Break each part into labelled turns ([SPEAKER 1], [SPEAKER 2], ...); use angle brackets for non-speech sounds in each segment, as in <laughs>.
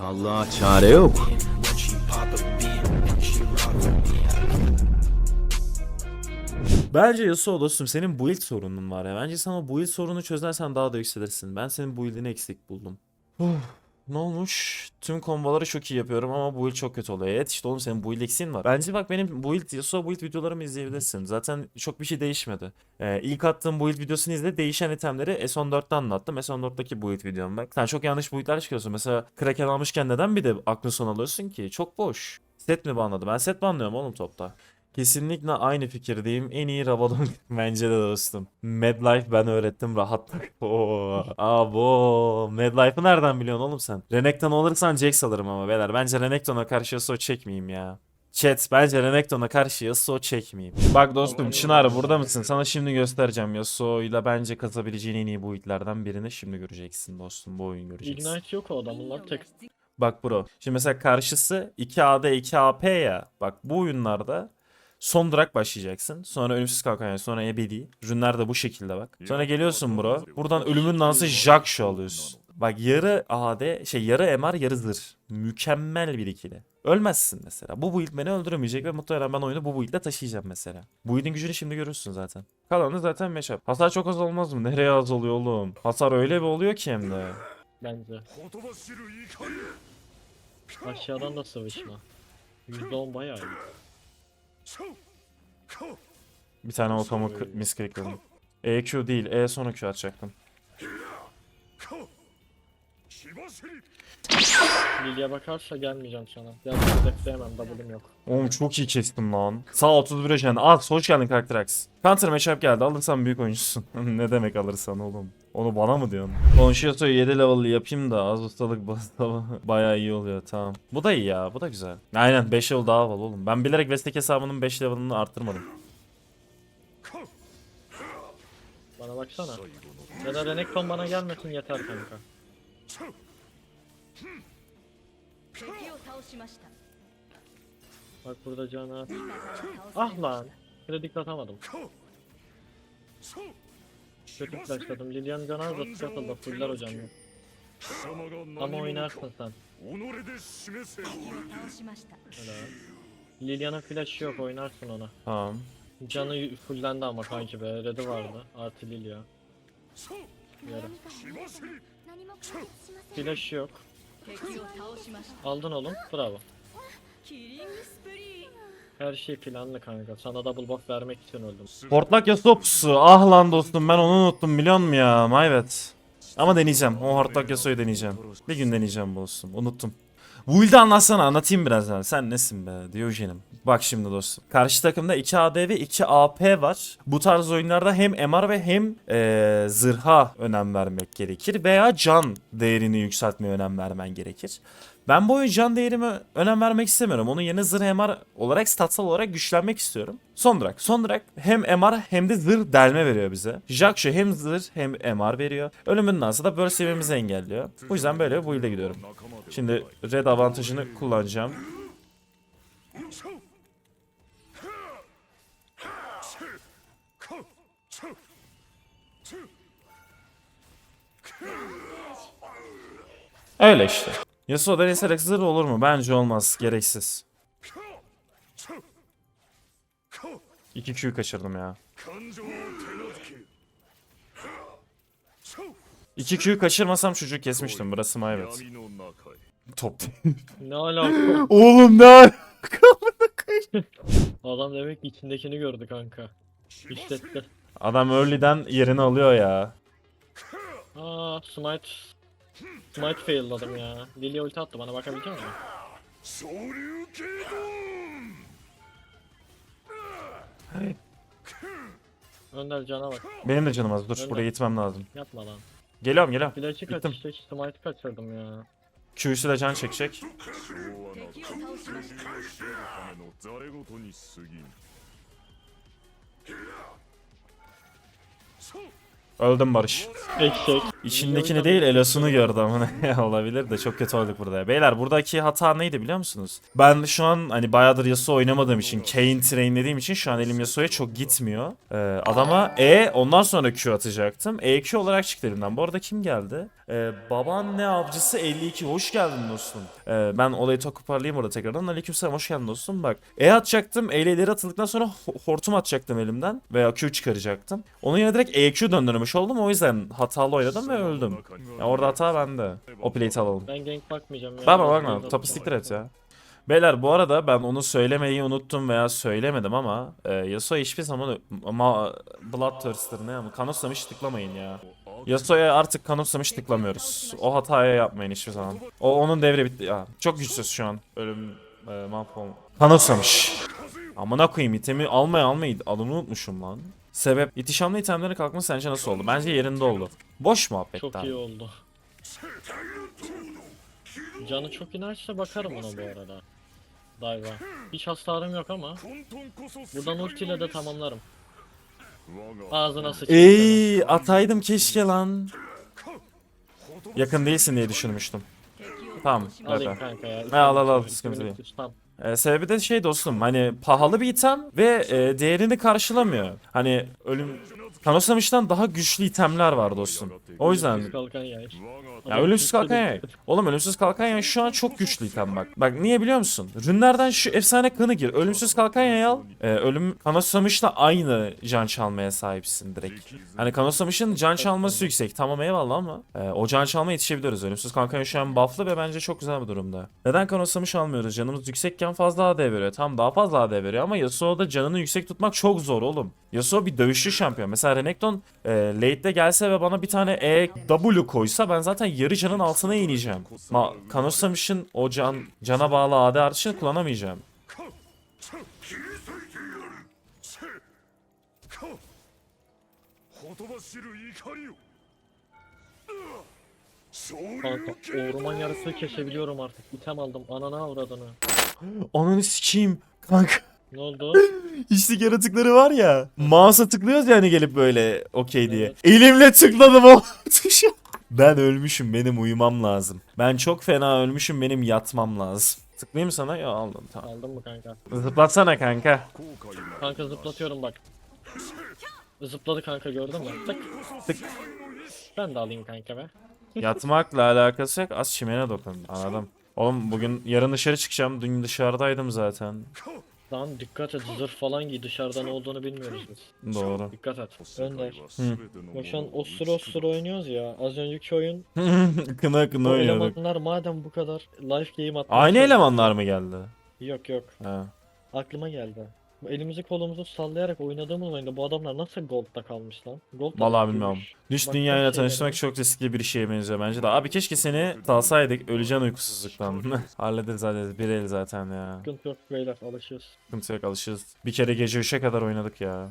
[SPEAKER 1] Allah'a çare yok.
[SPEAKER 2] Bence Yasuo dostum senin build sorunun var ya. Bence sen o build sorunu çözersen daha da yükselirsin. Ben senin build'ini eksik buldum. Ne olmuş? Tüm komboları çok iyi yapıyorum ama build çok kötü oluyor. Evet işte oğlum senin build eksiğin var. Bence bak benim build, Yasuo build videolarımı izleyebilirsin. Zaten çok bir şey değişmedi. Ee, ilk attığım build videosunu izle. Değişen itemleri S14'te anlattım. S14'teki build videom bak. Sen çok yanlış build'ler çıkıyorsun. Mesela Kraken almışken neden bir de aklın son alıyorsun ki? Çok boş. Set mi banladı? Ben set banlıyorum oğlum topta. Kesinlikle aynı fikirdeyim. En iyi Rabadon <laughs> bence de dostum. Medlife ben öğrettim rahatlık. <laughs> Oo. Abo. Medlife'ı nereden biliyorsun oğlum sen? Renekton olursan Jax alırım ama beyler. Bence Renekton'a karşı Yasuo çekmeyeyim ya. Chat bence Renekton'a karşı Yasuo çekmeyeyim. Bak dostum Çınar burada mısın? Sana şimdi göstereceğim. Yasuo ile bence kazabileceğin en iyi build'lerden birini şimdi göreceksin dostum. Bu oyun göreceksin.
[SPEAKER 3] Ignite yok o adamın lan tek.
[SPEAKER 2] Bak bro. Şimdi mesela karşısı 2AD 2AP ya. Bak bu oyunlarda son drag başlayacaksın. Sonra ölümsüz kalkan sonra ebedi. Ürünler de bu şekilde bak. Sonra geliyorsun bro. Buradan ölümün dansı Jackshot alıyorsun. Bak yarı AD şey yarı MR yarı zırh. Mükemmel bir ikili. Ölmezsin mesela. Bu build beni öldüremeyecek ve muhtemelen ben oyunu bu build'le taşıyacağım mesela. Bu build'in gücünü şimdi görürsün zaten. Kalanı zaten matchup. Hasar çok az olmaz mı? Nereye az oluyor oğlum? Hasar öyle bir oluyor ki hem de.
[SPEAKER 3] Bence. Aşağıdan da sıvışma. %10 bayağı iyi.
[SPEAKER 2] Bir tane otomu misklikledim. EQ değil, E sonra Q atacaktım.
[SPEAKER 3] Lilia bakarsa gelmeyeceğim sana. Yardım bekleyemem W'm yok.
[SPEAKER 2] Oğlum çok iyi kestim lan. Sağ 31 yaşında. Az hoş geldin karakter Ax. Counter matchup geldi. Alırsan büyük oyuncusun. <laughs> ne demek alırsan oğlum? Onu bana mı diyorsun? Concheto'yu 7 level yapayım da az ustalık bastama. <laughs> Baya iyi oluyor tamam. Bu da iyi ya bu da güzel. Aynen 5 level daha havalı oğlum. Ben bilerek Vestek hesabının 5 level'ını arttırmadım.
[SPEAKER 3] Bana baksana. Ya da Renekton bana gelmesin yeter kanka. Bak burada cana. Ah lan. Kredi atamadım. Kötü flashladım. Lilian Ganaz da takıldı. Fuller hocam. Ama oynarsın sen. Helal. Lilian'ın flash'ı yok oynarsın ona.
[SPEAKER 2] Tamam.
[SPEAKER 3] Canı fullendi ama kanki be. Red'i vardı. Artı Lilia.
[SPEAKER 4] Yara.
[SPEAKER 3] Flash yok. Aldın oğlum. Bravo. Her şey planlı kanka. Sana double buff vermek için öldüm.
[SPEAKER 2] Portlak yasuo. Ah lan dostum ben onu unuttum biliyor musun ya? Maybet. Ama deneyeceğim. O hortlak yasuoyu deneyeceğim. Bir gün deneyeceğim bu olsun. Unuttum. Build'i anlatsana anlatayım biraz abi. Sen nesin be Diyojen'im. Bak şimdi dostum. Karşı takımda 2 AD ve 2 AP var. Bu tarz oyunlarda hem MR ve hem ee, zırha önem vermek gerekir. Veya can değerini yükseltmeye önem vermen gerekir. Ben bu oyun can değerime önem vermek istemiyorum. Onun yerine zırh MR olarak statsal olarak güçlenmek istiyorum. Son drag. Son drag hem MR hem de zırh delme veriyor bize. Jaksho hem zırh hem MR veriyor. Ölümün dansı da burst seviyemizi engelliyor. Bu yüzden böyle bir build'e gidiyorum. Şimdi red avantajını kullanacağım. Öyle işte. Yasuo deneysel zırh olur mu? Bence olmaz. Gereksiz. 2 Q kaçırdım ya. 2 Q kaçırmasam çocuğu kesmiştim. Burası my bad. Top. <laughs>
[SPEAKER 3] Ne alaka?
[SPEAKER 2] Oğlum ne alaka? <laughs>
[SPEAKER 3] Adam demek ki içindekini gördü kanka. İşletti.
[SPEAKER 2] Adam early'den yerini alıyor ya.
[SPEAKER 3] Aa smite. Smite failladım ya. Lilia ulti attı bana bakabilecek misin? Önder cana bak.
[SPEAKER 2] Benim de canım az. Dur
[SPEAKER 3] de.
[SPEAKER 2] buraya gitmem lazım.
[SPEAKER 3] Yapma lan.
[SPEAKER 2] Geliyorum geliyorum.
[SPEAKER 3] Flash'ı
[SPEAKER 2] Gittim.
[SPEAKER 3] kaçtı. Smite kaçırdım ya.
[SPEAKER 2] Q'su da can çekecek. Öldüm Barış.
[SPEAKER 3] Eşek.
[SPEAKER 2] İçindekini değil elosunu gördüm. <laughs> Olabilir de çok kötü olduk burada. Beyler buradaki hata neydi biliyor musunuz? Ben şu an hani bayağıdır Yasuo oynamadığım için, Kayn trainlediğim için şu an elim Yasuo'ya çok gitmiyor. Ee, adama E ondan sonra Q atacaktım. EQ olarak çıktı elimden. Bu arada kim geldi? Ee, babaanne avcısı 52 hoş geldin dostum. Ee, ben olayı toparlayayım orada tekrardan. Aleykümselam hoş geldin dostum. Bak E atacaktım. E ile ileri atıldıktan sonra ho- hortum atacaktım elimden. Veya Q çıkaracaktım. Onun yerine direkt EQ döndürmüş oldum. O yüzden hatalı oynadım ve öldüm. Ya orada hata bende. O plate'i alalım.
[SPEAKER 3] Ben gank bakmayacağım ya.
[SPEAKER 2] Bakma bakma. Topu siktir et ya. Beyler bu arada ben onu söylemeyi unuttum veya söylemedim ama e, Yasuo hiçbir zaman ama Bloodthirster ne ama Kanoslamış tıklamayın ya. Yasuo'ya artık Kanoslamış tıklamıyoruz. O hataya yapmayın hiçbir zaman. O onun devre bitti ya. Çok güçsüz şu an. Ölüm e, mahvolma. Kanoslamış. Amına koyayım itemi almaya almayı adını unutmuşum lan. Sebep itişamlı itemlerin kalkması sence nasıl oldu? Bence yerinde oldu. Boş muhabbet
[SPEAKER 3] Çok iyi oldu. Canı çok inerse bakarım ona bu arada. Dive'a. Hiç hasarım yok ama buradan ultiyle de tamamlarım. Ağzına sıçayım.
[SPEAKER 2] Ey ataydım keşke lan. Yakın değilsin diye düşünmüştüm. Tamam.
[SPEAKER 3] Alayım kanka ya.
[SPEAKER 2] Ha, al, al, al, sıkıntı değil.
[SPEAKER 3] Tamam.
[SPEAKER 2] Ee, sebebi de şey dostum hani pahalı bir item ve e, değerini karşılamıyor. Hani ölüm Kanoslamış'tan daha güçlü itemler var dostum. O yüzden
[SPEAKER 3] Kalkan yay.
[SPEAKER 2] ya ölümsüz kalkan yay. Oğlum ölümsüz kalkan yay şu an çok güçlü item bak. Bak niye biliyor musun? Rünlerden şu efsane kanı gir. Ölümsüz kalkan yay al. Ee, ölüm Kanoslamış'la aynı can çalmaya sahipsin direkt. Hani Kanoslamış'ın can çalması yüksek. Tamam eyvallah ama e, o can çalmaya yetişebiliyoruz. Ölümsüz kalkan yay şu an bufflı ve bence çok güzel bir durumda. Neden Kanoslamış almıyoruz? Canımız yüksekken fazla AD veriyor. Tam daha fazla AD veriyor ama Yasuo'da canını yüksek tutmak çok zor oğlum. Yasuo bir dövüşçü şampiyon. Mesela Renekton e, late'de gelse ve bana bir tane E W koysa ben zaten yarı canın altına ineceğim. Ma Kanosamış'ın o can cana bağlı AD artışını kullanamayacağım.
[SPEAKER 3] Kanka orman yarısını keşebiliyorum artık. İtem aldım. Anana avradını.
[SPEAKER 2] Ananı sikeyim. Kanka.
[SPEAKER 3] Ne oldu? <laughs>
[SPEAKER 2] Hiçlik yaratıkları var ya. Mouse'a tıklıyoruz yani gelip böyle okey diye.
[SPEAKER 3] Evet.
[SPEAKER 2] Elimle tıkladım o <laughs> tuşa. Ben ölmüşüm benim uyumam lazım. Ben çok fena ölmüşüm benim yatmam lazım. Tıklayayım sana ya aldım tamam.
[SPEAKER 3] Aldın mı kanka?
[SPEAKER 2] Zıplatsana kanka.
[SPEAKER 3] Kanka zıplatıyorum bak. Zıpladı kanka gördün mü? Tık.
[SPEAKER 2] Tık.
[SPEAKER 3] Ben de alayım kanka be. <laughs>
[SPEAKER 2] Yatmakla alakası yok. Az çimene dokun. Anladım. Oğlum bugün yarın dışarı çıkacağım. Dün dışarıdaydım zaten.
[SPEAKER 3] Tamam dikkat et zırh falan giy dışarıda ne olduğunu bilmiyoruz biz.
[SPEAKER 2] Doğru.
[SPEAKER 3] Dikkat et. Önder.
[SPEAKER 1] Hı.
[SPEAKER 3] Bak şu an
[SPEAKER 1] osur
[SPEAKER 3] osur oynuyoruz ya. Az önceki oyun. <laughs>
[SPEAKER 2] kına kına oynadık.
[SPEAKER 3] Elemanlar madem bu kadar life game atmış.
[SPEAKER 2] Aynı elemanlar mı geldi?
[SPEAKER 3] Yok yok.
[SPEAKER 2] Ha.
[SPEAKER 3] Aklıma geldi elimizi kolumuzu sallayarak oynadığımız oyunda bu adamlar nasıl gold'da kalmış lan? Gold'da
[SPEAKER 2] Vallahi bilmiyorum. Düş
[SPEAKER 3] Bak,
[SPEAKER 2] dünyayla
[SPEAKER 3] tanıştırmak
[SPEAKER 2] çok riskli bir şeye benziyor bence de. Abi keşke seni salsaydık öleceksin uykusuzluktan. <laughs> hallederiz hallederiz. Bir el zaten ya.
[SPEAKER 3] Sıkıntı yok beyler alışırız.
[SPEAKER 2] Sıkıntı yok alışırız. Bir kere gece 3'e kadar oynadık ya.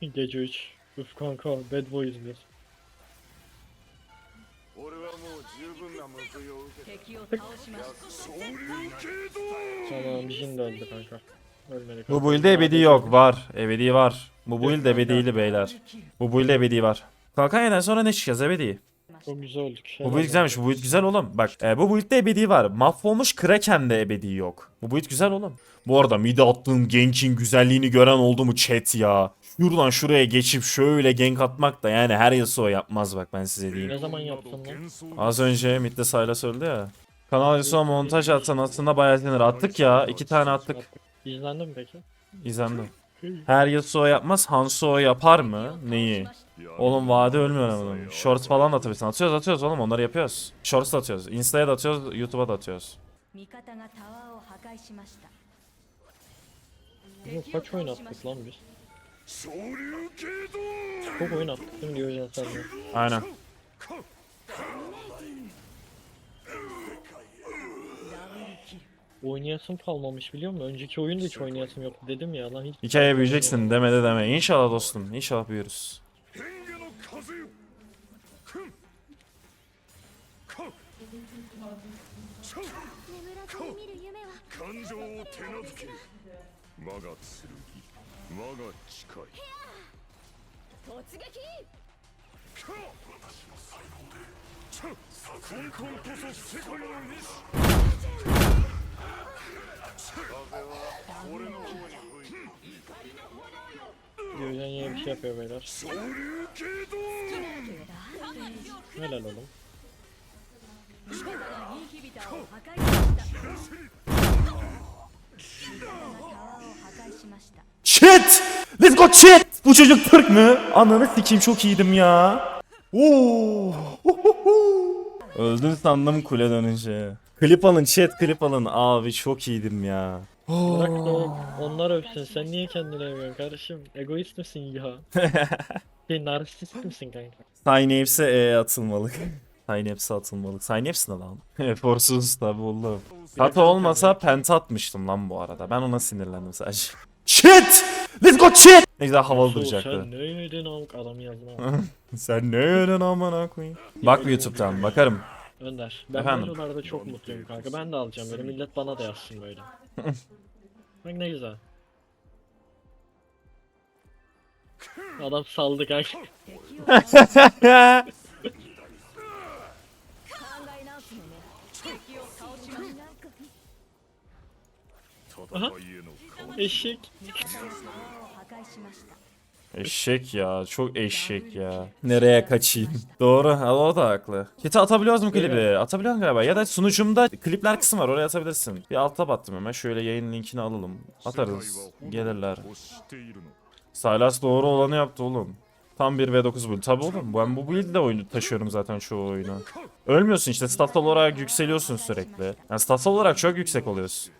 [SPEAKER 2] <laughs>
[SPEAKER 3] gece 3. Üf kanka bad
[SPEAKER 1] boy izliyor.
[SPEAKER 3] Tamam Jin de öldü kanka.
[SPEAKER 2] Bu build'de ebedi yok. Var. Ebedi var. Bu build ebediyli beyler. Bu build ebedi var. Kalkanya'dan sonra ne çıkacağız ebedi?
[SPEAKER 3] Çok güzel.
[SPEAKER 2] Bu build güzelmiş. Bu build güzel oğlum. Bak e, bu build'de ebedi var. Mahvolmuş Kraken'de ebedi yok. Bu build güzel oğlum. Bu arada mid attığım gankin güzelliğini gören oldu mu chat ya? Şuradan şuraya geçip şöyle gank atmak da yani her Yasuo yapmaz bak ben size diyeyim.
[SPEAKER 3] Ne zaman yaptın lan?
[SPEAKER 2] Az önce midde Sayla söyledi ya. Kanal Yasuo montaj atsan aslında bayağı sinir. Attık ya. iki tane attık.
[SPEAKER 3] İzlendin mi peki?
[SPEAKER 2] İzlendim. Her yıl Suo yapmaz. Han Suo yapar mı? Neyi? Oğlum vade ölmüyor ama. Shorts falan da atabilirsin. Atıyoruz atıyoruz oğlum onları yapıyoruz. Shorts da atıyoruz. Insta'ya da atıyoruz. YouTube'a da atıyoruz.
[SPEAKER 3] Bunu kaç oyun attık lan biz? Çok oyun attık değil mi
[SPEAKER 2] Aynen.
[SPEAKER 3] Oynayasım kalmamış biliyor musun? Önceki oyunda hiç oynayasım yok dedim ya lan hiç.
[SPEAKER 2] Hikaye büyüyeceksin demede deme. İnşallah dostum. İnşallah büyürüz.
[SPEAKER 3] Gözden yine bir şey yapıyor beyler. Helal oğlum.
[SPEAKER 2] Shit! Let's go shit! Bu çocuk Türk mü? Ananı sikeyim çok iyiydim ya. Oo. Öldün sandım kule dönünce. Klip alın chat klip alın. Abi çok iyiydim ya.
[SPEAKER 3] Bırak da o- onlar övsün. Sen niye kendini övüyorsun kardeşim? Egoist misin ya? <laughs> şey narsist misin kanka?
[SPEAKER 2] Synaps'e E atılmalık. <laughs> Synaps'e atılmalık. Synapse ne lan? <laughs> Eforsuz tabi oğlum. Kata olmasa penta atmıştım lan bu arada. Ben ona sinirlendim sadece. Shit! Let's go shit! Ne güzel havalı
[SPEAKER 3] Sol,
[SPEAKER 2] duracaktı.
[SPEAKER 3] Sen ne yedin amk adamı yazma.
[SPEAKER 2] Sen ne yedin amına koyayım? Bak YouTube'dan bakarım.
[SPEAKER 3] Önder. Ben
[SPEAKER 2] Efendim?
[SPEAKER 3] videolarda çok mutluyum kanka. Ben de alacağım böyle. Millet bana da yazsın böyle. <laughs> Bak ne güzel. Adam saldı kanka.
[SPEAKER 1] Aha.
[SPEAKER 3] Eşek. <laughs>
[SPEAKER 2] Eşek ya. Çok eşek ya. Nereye kaçayım? <laughs> Doğru. al O da haklı. Kete atabiliyoruz mu klibi? Atabiliyorsun galiba. Ya da sunucumda klipler kısmı var. Oraya atabilirsin. Bir alta battım hemen. Şöyle yayın linkini alalım. Atarız. Gelirler. Silas doğru olanı yaptı oğlum. Tam 1 v9 build. Tabi oğlum ben bu build'le oyunu taşıyorum zaten çoğu oyunu. Ölmüyorsun işte statsal olarak yükseliyorsun sürekli. Yani statsal olarak çok yüksek oluyorsun.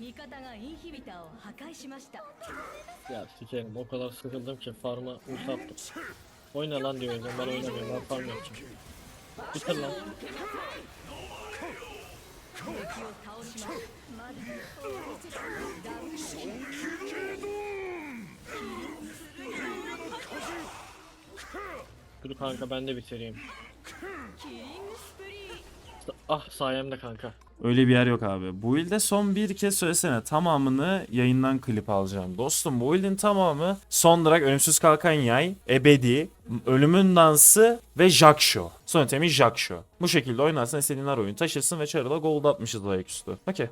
[SPEAKER 1] 世界は存在し得ず
[SPEAKER 4] 味方がインヒビターを破壊しました
[SPEAKER 3] Ya sikerim o kadar sıkıldım ki farm'a ulti attım. Oyna lan diyor ben oynamıyorum ben farm yapacağım. Bitir lan.
[SPEAKER 4] 敵を倒しましたまだ
[SPEAKER 3] Dur kanka ben de bitireyim.
[SPEAKER 4] キリングスプリー
[SPEAKER 3] Ah sayemde kanka.
[SPEAKER 2] Öyle bir yer yok abi. Bu ilde son bir kez söylesene tamamını yayından klip alacağım. Dostum bu ildin tamamı son olarak ölümsüz kalkan yay, ebedi, ölümün dansı ve Jack Show. Son temi Jack Show. Bu şekilde oynarsan istediğin her oyunu taşırsın ve çarıla gold atmışız ayaküstü. Okey.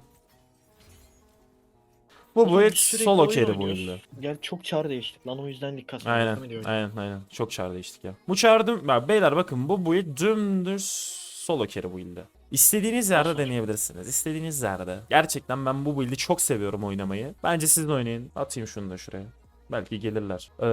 [SPEAKER 2] Bu bu
[SPEAKER 3] sürekli
[SPEAKER 2] solo
[SPEAKER 3] oyun
[SPEAKER 2] carry bu ilde.
[SPEAKER 3] Gel çok çar değiştik lan o yüzden dikkat
[SPEAKER 2] Aynen, aynen, aynen. Çok çar değiştik ya. Bu çar. Ya beyler bakın bu build dümdüz solo carry bu build'de. İstediğiniz yerde deneyebilirsiniz. İstediğiniz yerde. Gerçekten ben bu build'i çok seviyorum oynamayı. Bence siz de oynayın. Atayım şunu da şuraya. Belki gelirler. Ee,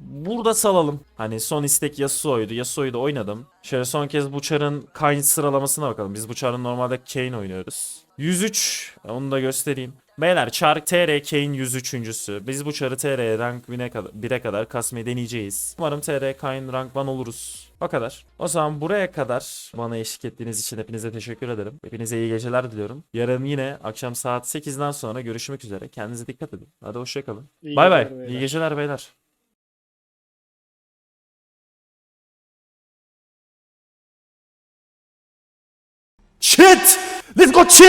[SPEAKER 2] burada salalım. Hani son istek Yasuo'ydu. Yasuo'yu da oynadım. Şöyle son kez bu çarın Kayn sıralamasına bakalım. Biz bu çarın normalde Kayn oynuyoruz. 103. Onu da göstereyim. Beyler çar TR Kayn 103.sü. Biz bu çarı TR rank 1'e kadar, 1'e kadar kasmayı deneyeceğiz. Umarım TR Kayn rank 1 oluruz. O kadar. O zaman buraya kadar bana eşlik ettiğiniz için hepinize teşekkür ederim. Hepinize iyi geceler diliyorum. Yarın yine akşam saat 8'den sonra görüşmek üzere. Kendinize dikkat edin. Hadi hoşçakalın. Bay bay. İyi geceler beyler. Shit! Let's go shit!